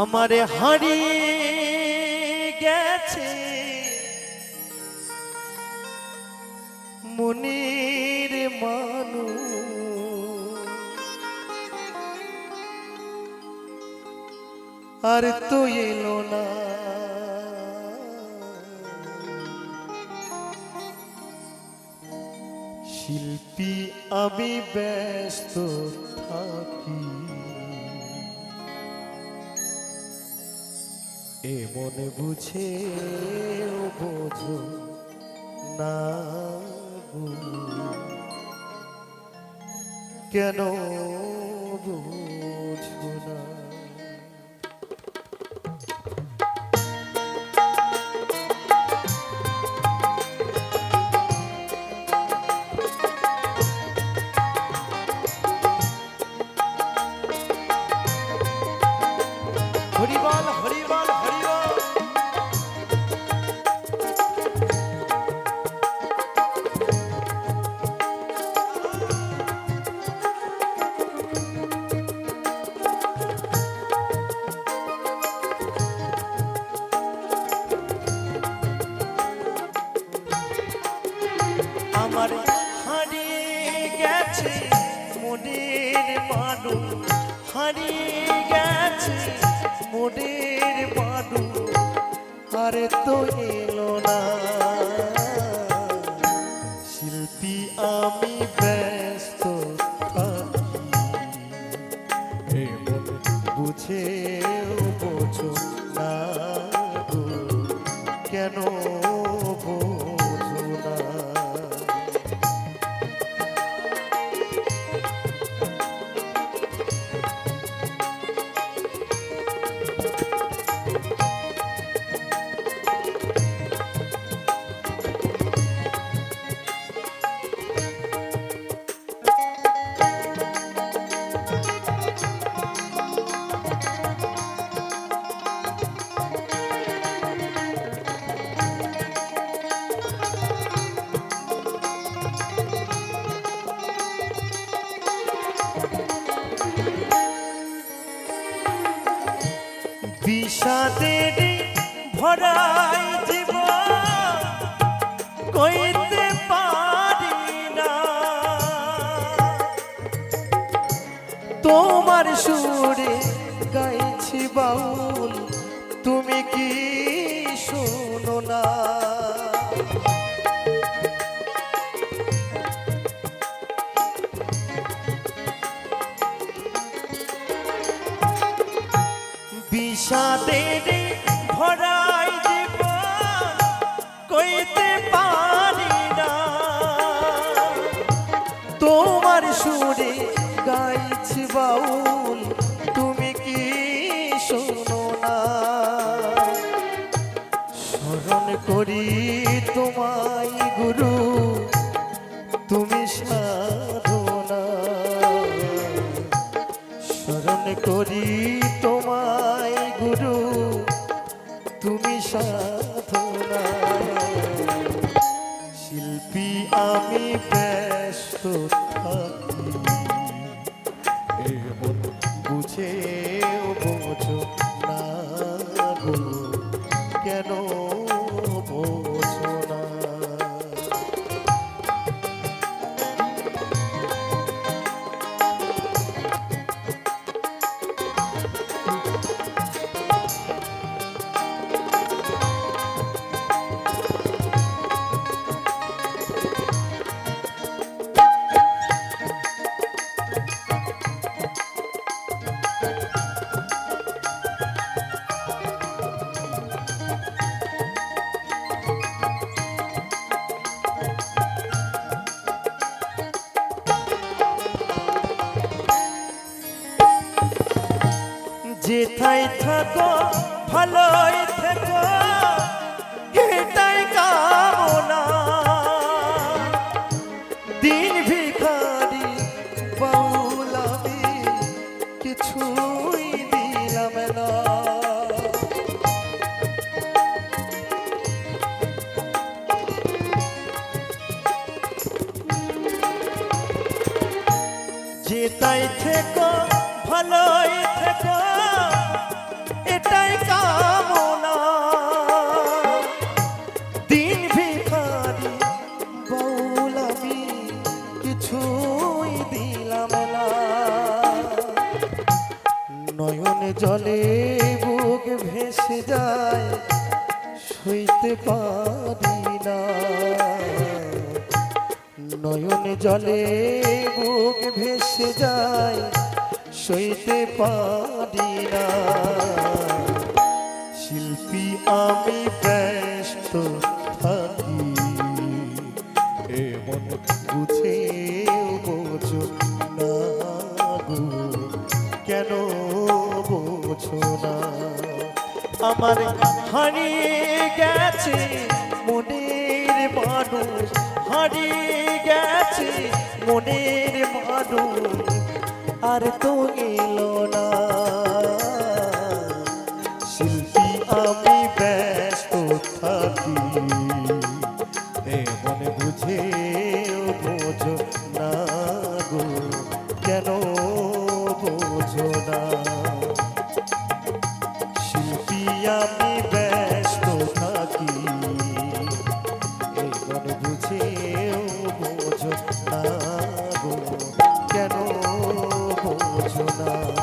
আমারে হারিয়ে গেছে। মনির মানু আর তো এলো না। শিল্পী আমি ব্যস্ত থাকি। এ মনে বুঝে বোঝো না। কেন বুঝো না আমার হারিয়ে গেছে মনের মানু হারিয়ে গেছে মনের মানু আরে তো এলো না। বিষাদের ভরাই জীব কইতে পারি না। তোমার সুরে গাইছি বাউল তুমি কি শোনো না? বিষাদের ভরাই দিব, কইতে পারি না। তোমার সুরে গাইছি বাউল, তুমি কি শোনো না? স্মরণ করি তোমায় গুরু, তুমি সাধনা। স্মরণ করি তুমি সাধনা শিল্পী আমি ব্যস্ত থাকি। যেথায় থাকো? ভালোই থেকো। এটাই কামনা। দিন ভিখারি বাউল কিছুই দিলাম না। থেকো জলে বুক ভেসে যায়, সইতে পারি না। নয়ন জলে বুক ভেসে যায়, সইতে পারি না। শিল্পী আমি ব্যস্ত থাকি, এমন বুঝে বোঝো আমার হারিয়ে গেছে মনের মানুষ হারিয়ে গেছে মনের মানুষ। আর তো এলো না। না।